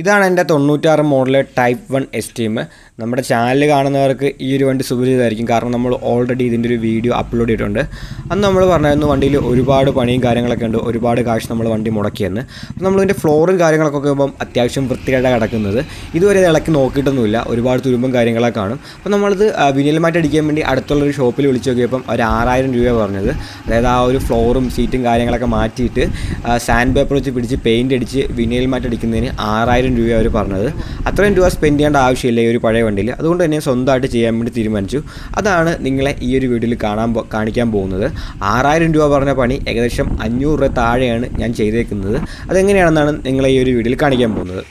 ഇതാണ് എന്റെ തൊണ്ണൂറ്റാറ് model type one S team നമ്മുടെ ചാനൽ കാണുന്നവർക്ക് ഈ ഒരു വണ്ടി സുപരിചിതമായിരിക്കും കാരണം നമ്മൾ ഓൾറെഡി ഇതിന്റെ ഒരു വീഡിയോ അപ്ലോഡ് ചെയ്തിട്ടുണ്ട്. അന്ന് നമ്മൾ പറഞ്ഞായിരുന്നു വണ്ടിയിൽ ഒരുപാട് പണിയും കാര്യങ്ങളൊക്കെ ഉണ്ട്. ഒരുപാട് കാശ് നമ്മൾ വണ്ടി മുടക്കിയെന്ന്. അപ്പോൾ നമ്മളിതിന്റെ ഫ്ലോറും കാര്യങ്ങളൊക്കെ നോക്കുമ്പം അത്യാവശ്യം വൃത്തിയായിട്ട് കിടക്കുന്നത്. ഇതുവരെ ഇത് ഇളക്കി നോക്കിയിട്ടൊന്നുമില്ല. ഒരുപാട് തുരുമ്പും കാര്യങ്ങളൊക്കെ കാണും. അപ്പോൾ നമ്മളിത് വിനിയൽ മാറ്റി അടിക്കാൻ വേണ്ടി അടുത്തുള്ളൊരു ഷോപ്പിൽ വിളിച്ച് നോക്കിയപ്പം ഒരു ആറായിരം രൂപ പറഞ്ഞത്. അതായത് ആ ഒരു ഫ്ലോറും സീറ്റും കാര്യങ്ങളൊക്കെ മാറ്റിയിട്ട് സാൻഡ് പേപ്പർ വെച്ച് പിടിച്ച് പെയിന്റ് അടിച്ച് വിനിയൽ മാറ്റി അടിക്കുന്നതിന് ആറായിരം രൂപ അവർ പറഞ്ഞത്. അത്രയും രൂപ സ്പെൻഡ് ചെയ്യേണ്ട ആവശ്യമില്ല ഈ ഒരു പഴയ വണ്ടിയിൽ. അതുകൊണ്ട് തന്നെ സ്വന്തമായിട്ട് ചെയ്യാൻ വേണ്ടി തീരുമാനിച്ചു. അതാണ് നിങ്ങളെ ഈ ഒരു വീഡിയോയിൽ കാണാൻ കാണിക്കാൻ പോകുന്നത്. ആറായിരം രൂപ പറഞ്ഞ പണി ഏകദേശം അഞ്ഞൂറ് രൂപ താഴെയാണ് ഞാൻ ചെയ്തേക്കുന്നത്. അതെങ്ങനെയാണെന്നാണ് നിങ്ങളെ ഈ ഒരു വീഡിയോയിൽ കാണിക്കാൻ പോകുന്നത്.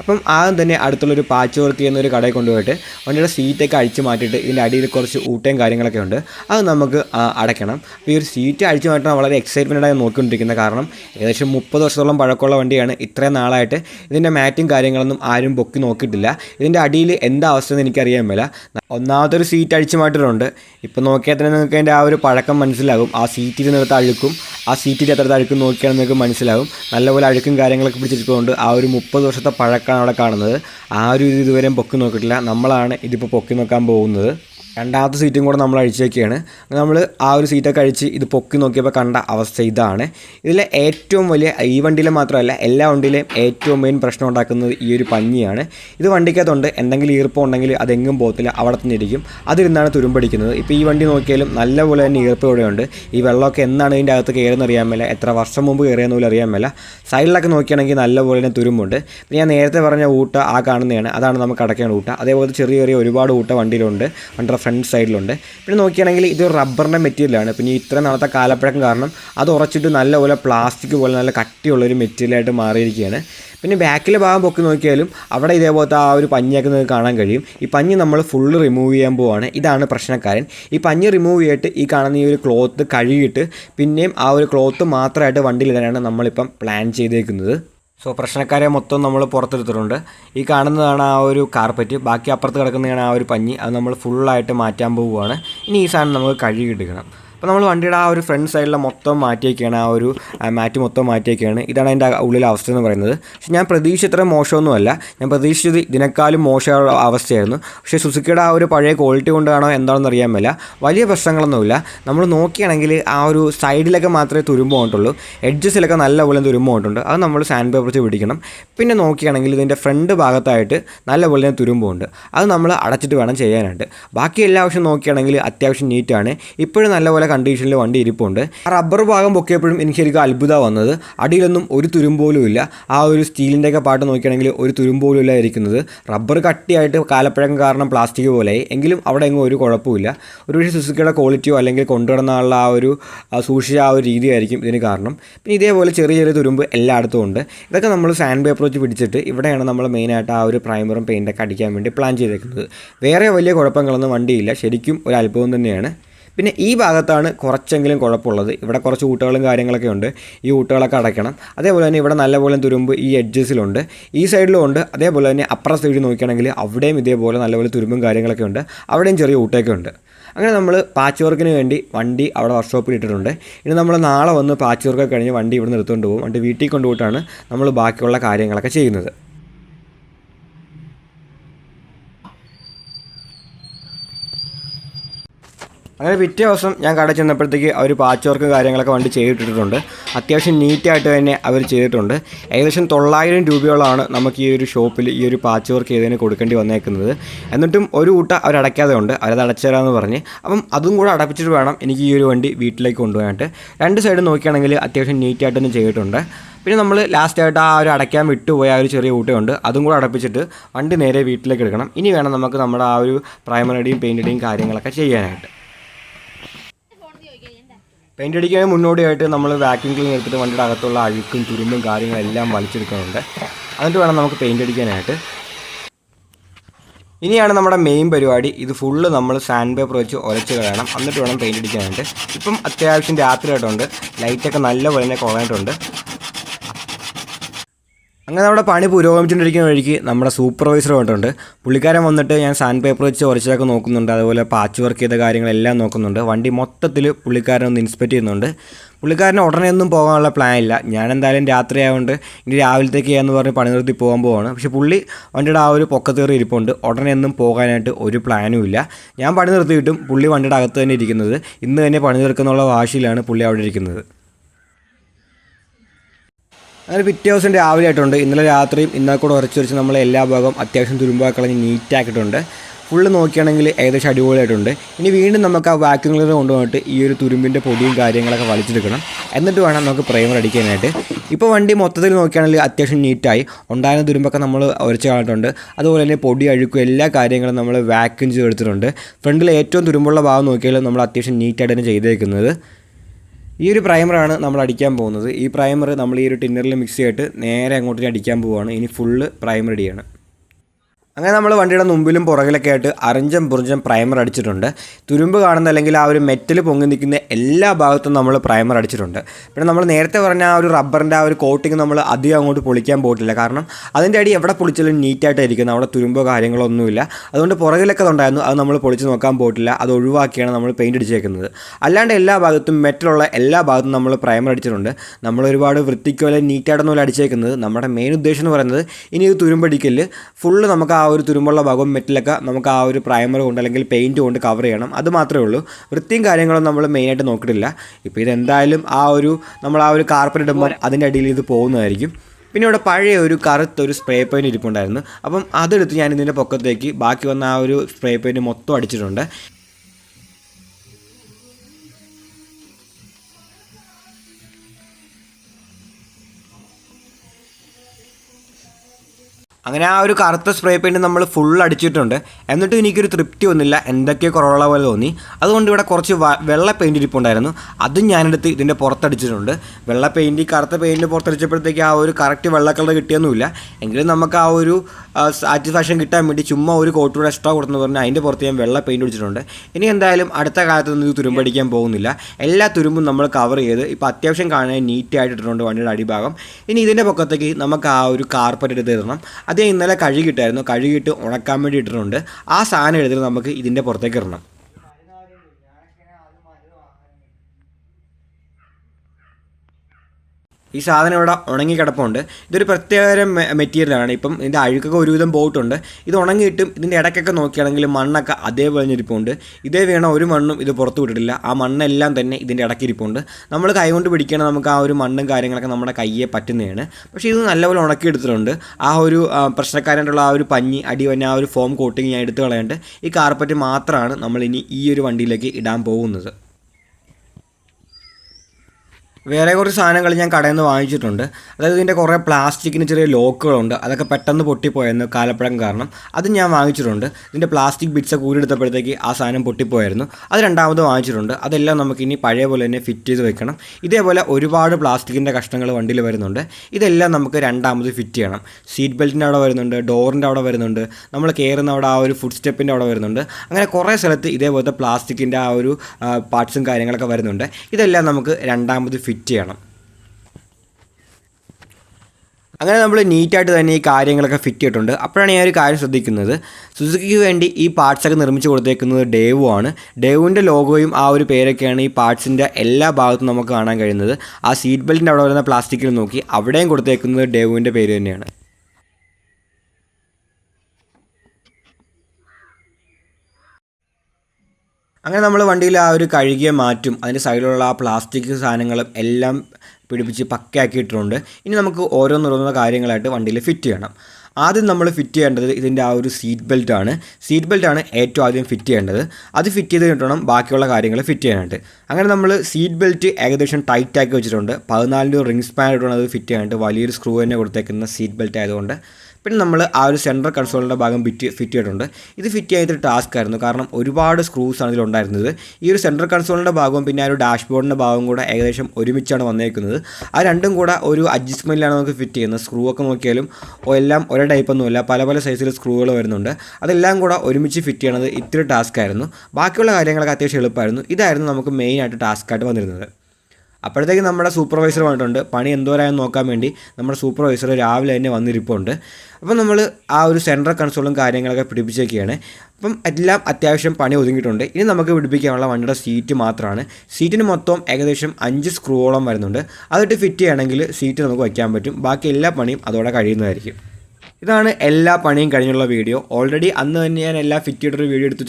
അപ്പം ആദ്യം തന്നെ അടുത്തുള്ളൊരു പാച്ച് വർക്ക് ചെയ്യുന്ന ഒരു കടയിൽ കൊണ്ടുപോയിട്ട് വണ്ടിയുടെ സീറ്റൊക്കെ അഴിച്ചു മാറ്റിയിട്ട് ഇതിന്റെ അടിയിൽ കുറച്ച് ഊട്ടയും കാര്യങ്ങളൊക്കെ ഉണ്ട്. അത് നമുക്ക് അടയ്ക്കണം. ഈ ഒരു സീറ്റ് അഴിച്ചു മാറ്റാൻ വളരെ എക്സൈറ്റ്മെന്റ് ആയി നോക്കിക്കൊണ്ടിരിക്കുന്നത് കാരണം ഏകദേശം മുപ്പത് വർഷത്തോളം പഴക്കമുള്ള വണ്ടിയാണ്. ഇത്രയും നാളായിട്ട് ഇതിന്റെ മാറ്റും കാര്യങ്ങളൊന്നും ആരും പൊക്കി നോക്കിയിട്ടില്ല. ഇതിന്റെ അടിയിൽ എന്താ അവസ്ഥ എന്ന് എനിക്കറിയാൻ മേല. ഒന്നാമത്തെ ഒരു സീറ്റ് അഴിച്ചു മാറ്റിയിട്ടുണ്ട്. ഇപ്പോൾ നോക്കിയാൽ തന്നെ നിങ്ങൾക്ക് അതിന്റെ ആ ഒരു പഴക്കം മനസ്സിലാകും. ആ സീറ്റിൽ നിന്നെടുത്ത അഴുക്കും. ആ സീറ്റിൽ എത്ര അഴുക്കും നോക്കിയാൽ നിങ്ങൾക്ക് മനസ്സിലാകും. നല്ലപോലെ അഴുക്കും കാര്യങ്ങളൊക്കെ പിടിച്ചിട്ടുകൊണ്ട് ആ ഒരു മുപ്പത് വർഷത്തെ പഴക്കമാണ് അവിടെ കാണുന്നത്. ആ ഒരു ഇത് ഇതുവരെയും പൊക്കി നോക്കിയിട്ടില്ല. നമ്മളാണ് ഇതിപ്പോൾ പൊക്കി നോക്കാൻ പോകുന്നത്. രണ്ടാമത്തെ സീറ്റും കൂടെ നമ്മൾ അഴിച്ചേക്കാണ്. നമ്മൾ ആ ഒരു സീറ്റൊക്കെ അഴിച്ച് ഇത് പൊക്കി നോക്കിയപ്പോൾ കണ്ട അവസ്ഥ ഇതാണ്. ഇതിലെ ഏറ്റവും വലിയ ഈ വണ്ടിയിലെ മാത്രമല്ല എല്ലാ വണ്ടിയിലെയും ഏറ്റവും മെയിൻ പ്രശ്നം ഉണ്ടാക്കുന്നത് ഈ ഒരു പഞ്ഞിയാണ്. ഇത് വണ്ടിക്കകത്തുണ്ട്. എന്തെങ്കിലും ഈർപ്പം ഉണ്ടെങ്കിൽ അതെങ്ങും പോകത്തില്ല. അവിടെ തന്നെ ഇരിക്കും. അതിരുന്നാണ് തുരുമ്പടിക്കുന്നത്. ഇപ്പോൾ ഈ വണ്ടി നോക്കിയാലും നല്ലപോലെ തന്നെ ഈർപ്പം ഇവിടെയുണ്ട്. ഈ വെള്ളമൊക്കെ എന്നാണ് ഇതിന്റെ അകത്ത് കയറുന്ന അറിയാൻ മേല. എത്ര വർഷം മുമ്പ് കയറിയെന്ന് പോലും അറിയാൻ മേല. സൈഡിലൊക്കെ നോക്കുകയാണെങ്കിൽ നല്ലപോലെ തന്നെ തുരുമ്പുണ്ട്. ഞാൻ നേരത്തെ പറഞ്ഞ ഊട്ട ആ കാണുന്നതാണ്. അതാണ് നമുക്ക് അടയ്ക്കേണ്ട ഊട്ട. അതേപോലെ ചെറിയ ചെറിയ ഒരുപാട് ഊട്ട വണ്ടിയിലുണ്ട്. വണ്ടിയുടെ ഫ്രണ്ട് സൈഡിലുണ്ട്. പിന്നെ നോക്കുകയാണെങ്കിൽ ഇത് റബ്ബറിന്റെ മെറ്റീരിയലാണ്. പിന്നെ ഇത്ര നാളത്തെ കാലപ്പഴക്കം കാരണം അത് ഉറച്ചിട്ട് നല്ലപോലെ പ്ലാസ്റ്റിക് പോലെ നല്ല കട്ടിയുള്ളൊരു മെറ്റീരിയലായിട്ട് മാറിയിരിക്കുകയാണ്. പിന്നെ ബാക്കിലെ ഭാഗം പൊക്കി നോക്കിയാലും അവിടെ ഇതേപോലത്തെ ആ ഒരു പഞ്ഞിയൊക്കെ നിങ്ങൾക്ക് കാണാൻ കഴിയും. ഈ പഞ്ഞി നമ്മൾ ഫുള്ള് റിമൂവ് ചെയ്യാൻ പോവാണ്. ഇതാണ് പ്രശ്നക്കാരൻ. ഈ പഞ്ഞി റിമൂവ് ചെയ്തിട്ട് ഈ കാണുന്ന ഈ ഒരു ക്ലോത്ത് കഴുകിയിട്ട് പിന്നെയും ആ ഒരു ക്ലോത്ത് മാത്രമായിട്ട് വണ്ടിയിൽ ഇടാനാണ് നമ്മളിപ്പം പ്ലാൻ ചെയ്തേക്കുന്നത്. സോ പ്രശ്നക്കാരെ മൊത്തം നമ്മൾ പുറത്തെടുത്തിട്ടുണ്ട്. ഈ കാണുന്നതാണ് ആ ഒരു കാർപ്പറ്റ് ബാക്കി അപ്പുറത്ത് കിടക്കുന്നതാണ് ആ ഒരു പഞ്ഞി. അത് നമ്മൾ ഫുള്ളായിട്ട് മാറ്റാൻ പോവുകയാണ്. ഇനി ഈ സാധനം നമുക്ക് കഴുകിയെടുക്കണം അപ്പോൾ നമ്മൾ വണ്ടിയുടെ ആ ഒരു ഫ്രണ്ട് സൈഡിലെ മൊത്തം മാറ്റിയൊക്കെയാണ് ആ ഒരു മാറ്റ് മൊത്തം മാറ്റിയൊക്കെയാണ് ഇതാണ് അതിന്റെ ഉള്ളിലെ അവസ്ഥ എന്ന് പറയുന്നത്. പക്ഷേ ഞാൻ പ്രതീക്ഷിച്ച ഇത്ര മോശമൊന്നുമല്ല ഞാൻ പ്രതീക്ഷിച്ചത് ഇതിനേക്കാളും മോശമുള്ള അവസ്ഥയായിരുന്നു. പക്ഷേ സുസുക്കിയുടെ ആ ഒരു പഴയ ക്വാളിറ്റി കൊണ്ടാണോ എന്താണെന്ന് അറിയാൻ മേല. വലിയ പ്രശ്നങ്ങളൊന്നുമില്ല. നമ്മൾ നോക്കിയാണെങ്കിൽ ആ ഒരു സൈഡിലൊക്കെ മാത്രമേ തുരുമ്പ് പോയിട്ടുള്ളൂ എഡ്ജസിലൊക്കെ നല്ലപോലെ തുരുമ്പ് പോയിട്ടുണ്ട് അത് നമ്മൾ സാൻഡ് പേപ്പർ വെച്ച് പിടിക്കണം. പിന്നെ നോക്കിയാണെങ്കിൽ ഇതിന്റെ ഫ്രണ്ട് ഭാഗത്തായിട്ട് നല്ലപോലെ തുരുമ്പുണ്ട് അത് നമ്മൾ അടച്ചിട്ട് വേണം ചെയ്യാനായിട്ട്. ബാക്കി എല്ലാ ആവശ്യം നോക്കുകയാണെങ്കിൽ അത്യാവശ്യം നീറ്റാണ് ഇപ്പോഴും നല്ലപോലെ കണ്ടീഷനിൽ വണ്ടി ഇരിപ്പുണ്ട്. ആ റബ്ബർ ഭാഗം പൊക്കിയപ്പോഴും എനിക്ക് ശരിക്കും അത്ഭുത വന്നത്. അടിയിലൊന്നും ഒരു തുരുമ്പോലും ഇല്ല ആ ഒരു സ്റ്റീലിന്റെയൊക്കെ പാട്ട് നോക്കുകയാണെങ്കിൽ ഒരു തുരുമ്പോലും ഇല്ല ഇരിക്കുന്നത്. റബ്ബർ കട്ടിയായിട്ട് കാലപ്പഴക്കം കാരണം പ്ലാസ്റ്റിക് പോലെയായി. എങ്കിലും അവിടെ എങ്ങും ഒരു കുഴപ്പമില്ല ഒരു പക്ഷേ സുസുക്കിയുടെ ക്വാളിറ്റിയോ അല്ലെങ്കിൽ കൊണ്ടുവരുന്ന ആ ഒരു സൂക്ഷിച്ച ആ ഒരു രീതിയായിരിക്കും ഇതിന് കാരണം. പിന്നെ ഇതേപോലെ ചെറിയ ചെറിയ തുരുമ്പ് എല്ലായിടത്തും ഉണ്ട്. ഇതൊക്കെ നമ്മൾ സാൻഡ് പേപ്പർ വെച്ച് പിടിച്ചിട്ട് ഇവിടെയാണ് നമ്മൾ മെയിനായിട്ട് ആ ഒരു പ്രൈമറും പെയിന്റൊക്കെ അടിക്കാൻ വേണ്ടി പ്ലാൻ ചെയ്തേക്കുന്നത്. വേറെ വലിയ കുഴപ്പങ്ങളൊന്നും വണ്ടിയില്ല. ശരിക്കും ഒരു അത്ഭുതം തന്നെയാണ്. പിന്നെ ഈ ഭാഗത്താണ് കുറച്ചെങ്കിലും കുഴപ്പമുള്ളത്. ഇവിടെ കുറച്ച് ഊട്ടുകളും കാര്യങ്ങളൊക്കെ ഉണ്ട്. ഈ ഊട്ടുകളൊക്കെ അടയ്ക്കണം. അതേപോലെ തന്നെ ഇവിടെ നല്ലപോലെ തുരുമ്പ് ഈ എഡ്ജസിലുണ്ട്. ഈ സൈഡിലും ഉണ്ട്. അതേപോലെ തന്നെ അപ്പുറ സൈഡിൽ നോക്കുകയാണെങ്കിൽ അവിടെയും ഇതേപോലെ നല്ലപോലെ തുരുമ്പും കാര്യങ്ങളൊക്കെ ഉണ്ട്. അവിടെയും ചെറിയ ഊട്ടയൊക്കെ ഉണ്ട്. അങ്ങനെ നമ്മൾ പാച്ച് വർക്കിന് വേണ്ടി വണ്ടി അവിടെ വർക്ക്ഷോപ്പിൽ ഇട്ടിട്ടുണ്ട്. ഇനി നമ്മൾ നാളെ വന്ന് പാച്ച് വർക്കൊക്കെ കഴിഞ്ഞ് വണ്ടി ഇവിടെ നിന്ന് എടുത്തുകൊണ്ട് പോകും. വണ്ടി വീട്ടിൽ കൊണ്ടുപോയിട്ടാണ് നമ്മൾ ബാക്കിയുള്ള കാര്യങ്ങളൊക്കെ ചെയ്യുന്നത്. അങ്ങനെ പിറ്റേ ദിവസം ഞാൻ കട ചെന്നപ്പോഴത്തേക്ക് അവർ പാച്ച് വർക്ക് കാര്യങ്ങളൊക്കെ വണ്ടി ചെയ്തിട്ടിട്ടുണ്ട്. അത്യാവശ്യം നീറ്റായിട്ട് തന്നെ അവർ ചെയ്തിട്ടുണ്ട്. ഏകദേശം തൊള്ളായിരം രൂപയോളമാണ് നമുക്ക് ഈ ഒരു ഷോപ്പിൽ ഈ ഒരു പാച്ച് വർക്ക് ചെയ്തതിന് കൊടുക്കേണ്ടി വന്നേക്കുന്നത്. എന്നിട്ടും ഒരു കൂട്ട അവർ അടയ്ക്കാതെ ഉണ്ട്. അവരത് അടച്ചു തരാമെന്ന് പറഞ്ഞ്. അപ്പം അതും കൂടെ അടപ്പിച്ചിട്ട് വേണം എനിക്ക് ഈ ഒരു വണ്ടി വീട്ടിലേക്ക് കൊണ്ടുപോകാനായിട്ട്. രണ്ട് സൈഡ് നോക്കുകയാണെങ്കിൽ അത്യാവശ്യം നീറ്റായിട്ട് തന്നെ ചെയ്തിട്ടുണ്ട്. പിന്നെ നമ്മൾ ലാസ്റ്റായിട്ട് ആ ഒരു അടയ്ക്കാൻ വിട്ടുപോയ ആ ഒരു ചെറിയ ഊട്ടയുണ്ട്. അതും കൂടെ അടപ്പിച്ചിട്ട് വണ്ടി നേരെ വീട്ടിലേക്ക് എടുക്കണം. ഇനി വേണം നമുക്ക് നമ്മുടെ ആ ഒരു പ്രൈമറിയുടെയും പെയിന്റിന്റെയും കാര്യങ്ങളൊക്കെ ചെയ്യാനായിട്ട്. പെയിന്റ് അടിക്കാൻ മുന്നോടിയായിട്ട് നമ്മൾ വാക്യൂം ക്ലീൻ എടുത്തിട്ട് വണ്ടിയുടെ അകത്തുള്ള അഴുക്കും തുരുമ്പും കാര്യങ്ങളെല്ലാം വലിച്ചെടുക്കുന്നുണ്ട്. എന്നിട്ട് വേണം നമുക്ക് പെയിന്റ് അടിക്കാനായിട്ട്. ഇനിയാണ് നമ്മുടെ മെയിൻ പരിപാടി. ഇത് ഫുള്ള് നമ്മൾ സാൻഡ് പേപ്പർ വെച്ച് ഒരച്ച് കളയണം. എന്നിട്ട് വേണം പെയിന്റ് അടിക്കാനായിട്ട്. ഇപ്പം അത്യാവശ്യം രാത്രിയായിട്ടുണ്ട്. ലൈറ്റൊക്കെ നല്ല പോലെ തന്നെ കുറഞ്ഞിട്ടുണ്ട്. അങ്ങനെ നമ്മുടെ പണി പുരോഗമിച്ചുകൊണ്ടിരിക്കുന്ന വഴിക്ക് നമ്മുടെ സൂപ്പർവൈസർ വന്നിട്ടുണ്ട്. പുള്ളിക്കാരൻ വന്നിട്ട് ഞാൻ സാൻഡ് പേപ്പർ വെച്ച് ഉറച്ചതൊക്കെ നോക്കുന്നുണ്ട്. അതുപോലെ പാച്ച് വർക്ക് ചെയ്ത കാര്യങ്ങളെല്ലാം നോക്കുന്നുണ്ട്. വണ്ടി മൊത്തത്തിൽ പുള്ളിക്കാരൻ ഒന്ന് ഇൻസ്പെക്ട് ചെയ്യുന്നുണ്ട്. പുള്ളിക്കാരന് ഉടനെ ഒന്നും പോകാനുള്ള പ്ലാൻ ഇല്ല. ഞാൻ എന്തായാലും രാത്രി ആയതുകൊണ്ട് ഇനി രാവിലത്തേക്ക് എന്ന് പറഞ്ഞ് പണി നിർത്തി പോകാൻ പോവാണ്. പക്ഷേ പുള്ളി വണ്ടിയുടെ ആ ഒരു പൊക്കത്തേറി ഇരിപ്പുണ്ട്. ഒന്നും പോകാനായിട്ട് ഒരു പ്ലാനും ഇല്ല. ഞാൻ പണി നിർത്തിയിട്ടും പുള്ളി വണ്ടിയുടെ അകത്ത് തന്നെ ഇരിക്കുന്നത്. ഇന്ന് തന്നെ പണി തീർക്കുന്നുള്ള വാശിയിലാണ് പുള്ളി അവിടെ ഇരിക്കുന്നത്. അങ്ങനെ പിറ്റേ ദിവസം രാവിലെ ആയിട്ടുണ്ട്. ഇന്നലെ രാത്രിയും ഇന്നലെ കൂടെ ഉറച്ചു വരച്ച് നമ്മൾ എല്ലാ ഭാഗവും അത്യാവശ്യം തുരുമ്പാക്കി കളഞ്ഞ് നീറ്റാക്കിയിട്ടുണ്ട്. ഫുള്ള് നോക്കിയാണെങ്കിൽ ഏകദേശം അടിപൊളിയായിട്ടുണ്ട്. ഇനി വീണ്ടും നമുക്ക് ആ വാക്യൂം ക്ലീനർ കൊണ്ടുപോയിട്ട് ഈ ഒരു തുരുമ്പിന്റെ പൊടിയും കാര്യങ്ങളൊക്കെ വലിച്ചെടുക്കണം. എന്നിട്ട് വേണം നമുക്ക് പ്രൈമർ അടിക്കാനായിട്ട്. ഇപ്പോൾ വണ്ടി മൊത്തത്തിൽ നോക്കിയാണെങ്കിൽ അത്യാവശ്യം നീറ്റായി. ഉണ്ടായിരുന്ന തുരുമ്പൊക്കെ നമ്മൾ ഉരച്ച് കളഞ്ഞിട്ടുണ്ട് അതുപോലെ തന്നെ പൊടി അഴുക്കും എല്ലാ കാര്യങ്ങളും നമ്മൾ വാക്യൂം ചെയ്തെടുത്തിട്ടുണ്ട്. ഫ്രണ്ടിൽ ഏറ്റവും തുരുമ്പുള്ള ഭാഗം നോക്കിയാലും നമ്മൾ അത്യാവശ്യം നീറ്റായിട്ട് തന്നെ ചെയ്തേക്കുന്നത്. ഈ ഒരു പ്രൈമറാണ് നമ്മൾ അടിക്കാൻ പോകുന്നത്. ഈ പ്രൈമർ നമ്മൾ ഈ ഒരു ടിന്നറിൽ മിക്സ് ചെയ്തിട്ട് നേരെ അങ്ങോട്ട് അടിക്കാൻ പോവുകയാണ് ഇനി ഫുള്ള് പ്രൈമർ അടിയാണ് അങ്ങനെ നമ്മൾ വണ്ടിയുടെ മുമ്പിലും പുറകിലൊക്കെ ആയിട്ട് അരഞ്ചം പുറഞ്ചം പ്രൈമർ അടിച്ചിട്ടുണ്ട്. തുരുമ്പ് കാണുന്ന അല്ലെങ്കിൽ ആ ഒരു മെറ്റൽ പൊങ്ങി നിൽക്കുന്ന എല്ലാ ഭാഗത്തും നമ്മൾ പ്രൈമർ അടിച്ചിട്ടുണ്ട്. പിന്നെ നമ്മൾ നേരത്തെ പറഞ്ഞ ആ ഒരു റബ്ബറിന്റെ ആ ഒരു കോട്ടിങ് നമ്മൾ അധികം അങ്ങോട്ട് പൊളിക്കാൻ പോയിട്ടില്ല. കാരണം അതിന്റെ അടി എവിടെ പൊളിച്ചാലും നീറ്റായിട്ടായിരിക്കുന്നത് അവിടെ തുരുമ്പോ കാര്യങ്ങളൊന്നുമില്ല അതുകൊണ്ട് പുറകിലൊക്കെ ഉണ്ടായിരുന്നു അത് നമ്മൾ പൊളിച്ച് നോക്കാൻ പോയിട്ടില്ല. അത് ഒഴിവാക്കിയാണ് നമ്മൾ പെയിന്റ് അടിച്ചേക്കുന്നത്. അല്ലാണ്ട് എല്ലാ ഭാഗത്തും മെറ്റലുള്ള എല്ലാ ഭാഗത്തും നമ്മൾ പ്രൈമർ അടിച്ചിട്ടുണ്ട്. നമ്മൾ ഒരുപാട് വൃത്തിക്കോ അല്ലെങ്കിൽ അടിച്ചേക്കുന്നത്. നമ്മുടെ മെയിൻ ഉദ്ദേശം എന്ന് പറയുന്നത് ഇനി ഇത് തുരുമ്പടിക്കൽ. ഫുള്ള് നമുക്ക് ആ ഒരു തുരുമ്പുള്ള ഭാഗവും മെറ്റലൊക്കെ നമുക്ക് ആ ഒരു പ്രൈമർ കൊണ്ട് അല്ലെങ്കിൽ പെയിന്റ് കൊണ്ട് കവർ ചെയ്യണം. അത് മാത്രമേ ഉള്ളൂ. വൃത്തിയും കാര്യങ്ങളും നമ്മൾ മെയിനായിട്ട് നോക്കിയിട്ടില്ല. ഇപ്പോൾ ഇതെന്തായാലും ആ ഒരു നമ്മൾ ആ ഒരു കാർപ്പറ്റ് ഇടുമ്പോൾ അതിന്റെ അടിയിൽ ഇത് പോകുന്നതായിരിക്കും. പിന്നെ ഇവിടെ പഴയ ഒരു കറുത്ത ഒരു സ്പ്രേ പെയിന്റ് ഇരിപ്പുണ്ടായിരുന്നു. അപ്പം അതെടുത്ത് ഞാൻ ഇതിന്റെ പൊക്കത്തേക്ക് ബാക്കി വന്ന ആ ഒരു സ്പ്രേ പെയിന്റ് മൊത്തം അടിച്ചിട്ടുണ്ട്. അങ്ങനെ ആ ഒരു കറുത്ത സ്പ്രേ പെയിന്റ് നമ്മൾ ഫുൾ അടിച്ചിട്ടുണ്ട്. എന്നിട്ടും എനിക്കൊരു തൃപ്തി ഒന്നുമില്ല എന്തൊക്കെയോ കുറവുള്ള പോലെ തോന്നി. അതുകൊണ്ട് ഇവിടെ കുറച്ച് വെള്ള പെയിന്റ് ഇരിപ്പുണ്ടായിരുന്നു. അതും ഞാനെടുത്ത് ഇതിന്റെ പുറത്തടിച്ചിട്ടുണ്ട്. വെള്ള പെയിന്റ് കറുത്ത പെയിന്റ് പുറത്തടിച്ചപ്പോഴത്തേക്ക് ആ ഒരു കറക്റ്റ് വെള്ള കളർ കിട്ടിയൊന്നുമില്ല. എങ്കിലും നമുക്ക് ആ ഒരു സാറ്റിസ്ഫാക്ഷൻ കിട്ടാൻ വേണ്ടി ചുമ്മാ ഒരു കോട്ടൂടെ എക്സ്ട്രാ കൊടുത്തെന്ന് പറഞ്ഞാൽ അതിന്റെ പുറത്ത് ഞാൻ വെള്ള പെയിന്റ് അടിച്ചിട്ടുണ്ട് ഇനി എന്തായാലും അടുത്ത കാലത്തൊന്നും ഇത് തുരുമ്പടിക്കാൻ പോകുന്നില്ല. എല്ലാ തുരുമ്പും നമ്മൾ കവർ ചെയ്ത് ഇപ്പോൾ അത്യാവശ്യം കാണാൻ നീറ്റായിട്ട് ഇട്ടിട്ടുണ്ട് വണ്ടിയുടെ അടിഭാഗം. ഇനി ഇതിന്റെ പൊക്കത്തേക്ക് നമുക്ക് ആ ഒരു കാർപ്പറ്റ് എടുത്ത് ഇടണം അത് ഇന്നലെ കഴുകിയിട്ടായിരുന്നു. കഴുകിയിട്ട് ഉണക്കാൻ വേണ്ടി ഇട്ടിട്ടുണ്ട്. ആ സാധനം എടുത്തിട്ട് നമുക്ക് ഇതിന്റെ പുറത്തേക്ക് ഇടണം. ഈ സാധനം ഇവിടെ ഉണങ്ങി കിടപ്പുണ്ട്. ഇതൊരു പ്രത്യേകതരം മെറ്റീരിയലാണ്. ഇപ്പം ഇതിന്റെ അഴുക്കൊക്കെ ഒരുവിധം പോയിട്ടുണ്ട്. ഇത് ഉണങ്ങിയിട്ടും ഇതിന്റെ ഇടയ്ക്കൊക്കെ നോക്കുകയാണെങ്കിൽ മണ്ണൊക്കെ അതേപോലെ ഇരിപ്പുണ്ട് ഇതേ വീണ ഒരു മണ്ണും ഇത് പുറത്ത് വിട്ടിട്ടില്ല. ആ മണ്ണെല്ലാം തന്നെ ഇതിന്റെ ഇടയ്ക്ക് ഇരിപ്പുണ്ട് നമ്മൾ കൈകൊണ്ട് പിടിക്കണം നമുക്ക് ആ ഒരു മണ്ണും കാര്യങ്ങളൊക്കെ നമ്മുടെ കയ്യെ പറ്റുന്നതാണ്. പക്ഷേ ഇത് നല്ലപോലെ ഉണക്കിയെടുത്തിട്ടുണ്ട്. ആ ഒരു പ്രശ്നക്കാരായിട്ടുള്ള ആ ഒരു പഞ്ഞി അടി വന്ന ആ ഒരു ഫോം കോട്ടിങ് ഞാൻ എടുത്തു കളയാണ്ട് ഈ കാർപ്പറ്റ് മാത്രമാണ് നമ്മളിനി ഈ ഒരു വണ്ടിയിലേക്ക് ഇടാൻ പോകുന്നത്. വേറെ കുറച്ച് സാധനങ്ങൾ ഞാൻ കടയിൽ നിന്ന് വാങ്ങിച്ചിട്ടുണ്ട്. അതായത് ഇതിന്റെ കുറേ പ്ലാസ്റ്റിക്കിന് ചെറിയ ലോക്കുകളുണ്ട്. അതൊക്കെ പെട്ടെന്ന് പൊട്ടിപ്പോയെന്ന് കാലപ്പഴം കാരണം അത് ഞാൻ വാങ്ങിച്ചിട്ടുണ്ട്. ഇതിന്റെ പ്ലാസ്റ്റിക് ബിറ്റ്സ് കൂടിയെടുത്തപ്പോഴത്തേക്ക് ആ സാധനം പൊട്ടിപ്പോയായിരുന്നു. അത് രണ്ടാമത് വാങ്ങിച്ചിട്ടുണ്ട്. അതെല്ലാം നമുക്ക് ഇനി പഴയ പോലെ തന്നെ ഫിറ്റ് ചെയ്ത് വെക്കണം. ഇതേപോലെ ഒരുപാട് പ്ലാസ്റ്റിക്കിന്റെ കഷ്ണങ്ങൾ വണ്ടിയിൽ വരുന്നുണ്ട്. ഇതെല്ലാം നമുക്ക് രണ്ടാമത് ഫിറ്റ് ചെയ്യണം. സീറ്റ് ബെൽറ്റിന്റെ അവിടെ വരുന്നുണ്ട്. ഡോറിന്റെ അവിടെ വരുന്നുണ്ട്. നമ്മൾ കയറുന്ന അവിടെ ആ ഒരു ഫുഡ് സ്റ്റെപ്പിന്റെ അവിടെ വരുന്നുണ്ട്. അങ്ങനെ കുറേ സ്ഥലത്ത് ഇതേപോലത്തെ പ്ലാസ്റ്റിക്കിന്റെ ആ ഒരു പാർട്സും കാര്യങ്ങളൊക്കെ വരുന്നുണ്ട്. ഇതെല്ലാം നമുക്ക് രണ്ടാമത് ഫിറ്റ് ചെയ്യണം അങ്ങനെ നമ്മൾ നീറ്റായിട്ട് തന്നെ ഈ കാര്യങ്ങളൊക്കെ ഫിറ്റ് ചെയ്തിട്ടുണ്ട്. അപ്പോഴാണ് ഞാൻ ഒരു കാര്യം ശ്രദ്ധിക്കുന്നത്. സുസുക്കിക്ക് വേണ്ടി ഈ പാർട്സൊക്കെ നിർമ്മിച്ച് കൊടുത്തേക്കുന്നത് ഡേവു ആണ്. ഡേവുവിന്റെ ലോഗോയും ആ ഒരു പേരൊക്കെയാണ് ഈ പാർട്സിന്റെ എല്ലാ ഭാഗത്തും നമുക്ക് കാണാൻ കഴിയുന്നത്. ആ സീറ്റ് ബെൽറ്റിന്റെ അവിടെ വരുന്ന പ്ലാസ്റ്റിക്കിൽ നോക്കി അവിടെയും കൊടുത്തേക്കുന്നത് ഡേവുവിന്റെ പേര് തന്നെയാണ്. അങ്ങനെ നമ്മൾ വണ്ടിയിൽ ആ ഒരു കഴുകിയ മാറ്റും അതിന്റെ സൈഡിലുള്ള ആ പ്ലാസ്റ്റിക് സാധനങ്ങളും എല്ലാം പിടിപ്പിച്ച് പക്കയാക്കിയിട്ടുണ്ട്. ഇനി നമുക്ക് ഓരോന്നോരോന്നോ കാര്യങ്ങളായിട്ട് വണ്ടിയിൽ ഫിറ്റ് ചെയ്യണം. ആദ്യം നമ്മൾ ഫിറ്റ് ചെയ്യേണ്ടത് ഇതിന്റെ ആ ഒരു സീറ്റ് ബെൽറ്റ് ആണ്. സീറ്റ് ബെൽറ്റ് ആണ് ഏറ്റവും ആദ്യം ഫിറ്റ് ചെയ്യേണ്ടത്. അത് ഫിറ്റ് ചെയ്ത് കിട്ടണം ബാക്കിയുള്ള കാര്യങ്ങൾ ഫിറ്റ് ചെയ്യാനായിട്ട്. അങ്ങനെ നമ്മൾ സീറ്റ് ബെൽറ്റ് ഏകദേശം ടൈറ്റാക്കി വെച്ചിട്ടുണ്ട്. പതിനാലിന്റെ റിംഗ് സ്പാൻ ഇട്ടുകൊണ്ട് അത് ഫിറ്റ് ചെയ്യാനായിട്ട് വലിയൊരു സ്ക്രൂ തന്നെ കൊടുത്തേക്കുന്ന സീറ്റ് ബെൽറ്റ് ആയതുകൊണ്ട്. പിന്നെ നമ്മൾ ആ ഒരു സെൻട്രൽ കൺസോളിന്റെ ഭാഗം ഫിറ്റ് ഫിറ്റ് ചെയ്തിട്ടുണ്ട് ഇത് ഫിറ്റ് ചെയ്തൊരു ടാസ്ക് ആയിരുന്നു. കാരണം ഒരുപാട് സ്ക്രൂസ് ആണ് ഇതിലുണ്ടായിരുന്നത് ഈ ഒരു സെൻട്രൽ കൺസോളിന്റെ ഭാഗവും പിന്നെ ആ ഒരു ഡാഷ്ബോർഡിന്റെ ഭാഗവും കൂടെ ഏകദേശം ഒരുമിച്ചാണ് വന്നേക്കുന്നത്. ആ രണ്ടും കൂടെ ഒരു അഡ്ജസ്റ്റ്മെന്റിലാണ് നമുക്ക് ഫിറ്റ് ചെയ്യുന്നത്. സ്ക്രൂ ഒക്കെ നോക്കിയാലും എല്ലാം ഒരേ ടൈപ്പൊന്നുമില്ല പല പല സൈസിൽ സ്ക്രൂകൾ വരുന്നുണ്ട്. അതെല്ലാം കൂടെ ഒരുമിച്ച് ഫിറ്റ് ചെയ്യണത് ഇത്തിരി ടാസ്ക് ആയിരുന്നു. ബാക്കിയുള്ള കാര്യങ്ങളൊക്കെ അത്യാവശ്യം എളുപ്പമായിരുന്നു. ഇതായിരുന്നു നമുക്ക് മെയിനായിട്ട് ടാസ്ക്കായിട്ട് വന്നിരുന്നത്. അപ്പോഴത്തേക്ക് നമ്മുടെ സൂപ്പർവൈസർ വന്നിട്ടുണ്ട്. പണി എന്തോരായെന്ന് നോക്കാൻ വേണ്ടി നമ്മുടെ സൂപ്പർവൈസർ രാവിലെ തന്നെ വന്നിരിപ്പുണ്ട് അപ്പം നമ്മൾ ആ ഒരു സെൻട്രൽ കൺസോളും കാര്യങ്ങളൊക്കെ പിടിപ്പിച്ചൊക്കെയാണ് അപ്പം എല്ലാം അത്യാവശ്യം പണി ഒതുങ്ങിയിട്ടുണ്ട്. ഇനി നമുക്ക് പിടിപ്പിക്കാനുള്ള വണ്ടിയുടെ സീറ്റ് മാത്രമാണ്. സീറ്റിന് മൊത്തം ഏകദേശം അഞ്ച് സ്ക്രൂവോളം വരുന്നുണ്ട്. അതിട്ട് ഫിറ്റ് ചെയ്യണമെങ്കിൽ സീറ്റ് നമുക്ക് വയ്ക്കാൻ പറ്റും. ബാക്കി എല്ലാ പണിയും അതോടെ കഴിയുന്നതായിരിക്കും. ഇതാണ് എല്ലാ പണിയും കഴിഞ്ഞുള്ള വീഡിയോ. ഓൾറെഡി അന്ന് തന്നെ ഞാൻ എല്ലാ ഫിറ്റ് ചെയ്തിട്ടൊരു വീഡിയോ എടുത്തു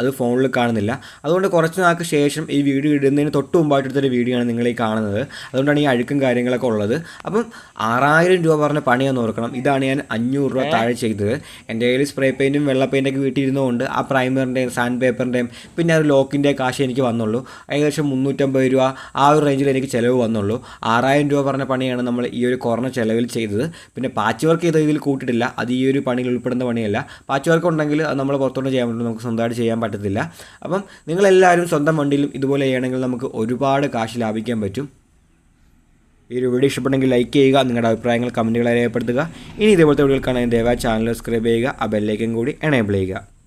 അത് ഫോണിൽ കാണുന്നില്ല. അതുകൊണ്ട് കുറച്ച് നാൾക്ക് ശേഷം ഈ വീഡിയോ ഇടുന്നതിന് തൊട്ട് മുമ്പായിട്ട് എടുത്തൊരു വീഡിയോ ആണ് നിങ്ങൾ ഈ കാണുന്നത്. അതുകൊണ്ടാണ് ഈ അഴുക്കും കാര്യങ്ങളൊക്കെ ഉള്ളത്. അപ്പം ആറായിരം രൂപ പറഞ്ഞ പണിയാന്ന് ഓർക്കണം. ഇതാണ് ഞാൻ അഞ്ഞൂറ് രൂപ താഴെ ചെയ്തത്. എന്റെ കയ്യിൽ സ്പ്രേ പെയിന്റും വെള്ള പെയിന്റൊക്കെ വീട്ടിലിരുന്നുകൊണ്ട് ആ പ്രൈമറിന്റെയും സാൻഡ് പേപ്പറിന്റെയും പിന്നെ ആ ഒരു ലോക്കിന്റെ കാശ് എനിക്ക് വന്നുള്ളൂ. ഏകദേശം മുന്നൂറ്റമ്പത് രൂപ ആ ഒരു റേഞ്ചിൽ എനിക്ക് ചിലവ് വന്നുള്ളൂ. ആറായിരം രൂപ പറഞ്ഞ പണിയാണ് നമ്മൾ ഈ ഒരു കുറഞ്ഞ ചിലവിൽ ചെയ്തത്. പിന്നെ പാച്ച് വർക്ക് ചെയ്ത ഇതിൽ കൂട്ടിയിട്ടില്ല അത് ഈ ഒരു പണിയിൽ ഉൾപ്പെടുന്ന പണിയല്ല. പാച്ച് വർക്ക് ഉണ്ടെങ്കിൽ അത് നമ്മൾ പുറത്തോട്ട് ചെയ്യാൻ പറ്റും. നമുക്ക് സ്വന്തമായിട്ട് ചെയ്യാൻ പറ്റത്തില്ല. അപ്പം നിങ്ങളെല്ലാവരും സ്വന്തം വണ്ടിയിലും ഇതുപോലെ ചെയ്യണമെങ്കിൽ നമുക്ക് ഒരുപാട് കാശ് ലാഭിക്കാൻ പറ്റും. ഈ ഒരു വീഡിയോ ഇഷ്ടപ്പെട്ടെങ്കിൽ ലൈക്ക് ചെയ്യുക നിങ്ങളുടെ അഭിപ്രായങ്ങൾ കമന്റുകളെ രേഖപ്പെടുത്തുക. ഇനി ഇതേപോലത്തെ വീഡിയോകൾ കാണാൻ ദയവായി ചാനൽ സബ്സ്ക്രൈബ് ചെയ്യുക ആ ബെല്ലേക്കും കൂടി എനേബിൾ ചെയ്യുക.